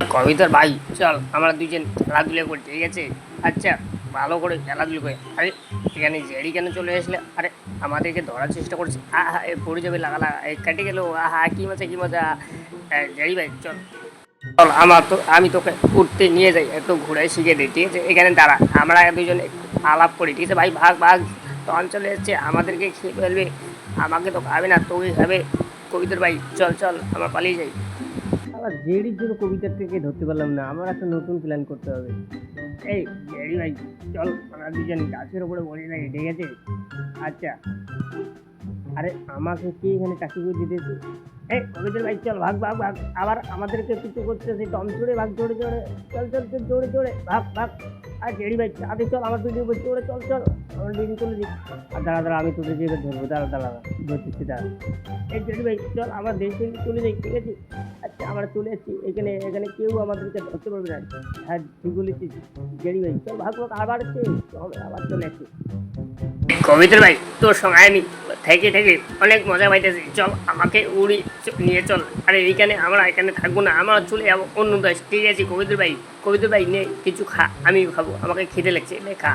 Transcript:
কবিতার ভাই, চল আমরা দুজন খেলাধুলা করি, ঠিক আছে? আচ্ছা ভালো করে খেলাধুলো করে। আরে, এখানে জেডি কেন চলে আসলে? আরে, আমাদেরকে ধরার চেষ্টা করছে। আহা এ, পড়ে যাবে লাগা লাগা। এ, কেটে গেল। আহা কি মজা কি মজা। জেডি ভাই, চল। চল, আমার তো, আমি তোকে উঠতে নিয়ে যাই, একটু ঘুরে শিখে দিই ঠিক আছে? এখানে দাঁড়া, আমরা দুজন আলাপ করি, ঠিক আছে? ভাই, ভাগ ভাগ। তখন চলে এসছে আমাদেরকে খেয়ে ফেলবে। আমাকে তো খাবে না, তোকে খাবে। কবিতার ভাই, চল চল, আমরা পালিয়ে যাই। জেডির জন্য কবিতার থেকে ধরতে পারলাম না। আমার একটা নতুন প্ল্যান করতে হবে। এই জেডি ভাই, চল, আমরা দুজন গাছের ওপরে বসে থাকি, ঠিক আছে? আচ্ছা। আরে আমাকে কি এখানে চাকরি করে দিতেছে? এই কবিতার ভাই, চল ভাগ ভাগ ভাগ। আবার আমাদেরকে কিছু করতেছে, টম চড়ে ভাগ চড়ে চড়ে চল চল চল চড়ে চড়ে ভাগ ভাগ। আর জেডি ভাই আগে চল, আমার দুদিন উপর চড়ে চল চল। আমার দুদিন চলে দিই আর দাঁড়া দাঁড়া, আমি তোদের যেটা ধরবো। দাঁড়া দাঁড়া ধরতেছি দাঁড়া। এই জেডি ভাই, চল, আমার দেশ থেকে চলে যাই, ঠিক আছে? আচ্ছা আমরা চলে এসেছি এখানে এখানে কেউ আমাদেরকে ধরতে পারবে না। হ্যাঁ ঠিক বলেছিস। জেডি ভাই, চল, ভাগ ভাগ। আবার আবার চলে এসছি কবিতার ভাই, তোর সঙ্গে আমি থেকে থেকে অনেক মজা পাইতেছি। চল, আমাকে উড়ি নিয়ে চল। আরে এইখানে আমরা, এখানে থাকব না। আমরা চলে যাব অন্য দেশ। ঠিক আছে, কবিদুর ভাই কবিদুর ভাই নে কিছু খা আমি খাব। আমাকে খিদে লাগছে। নে খা।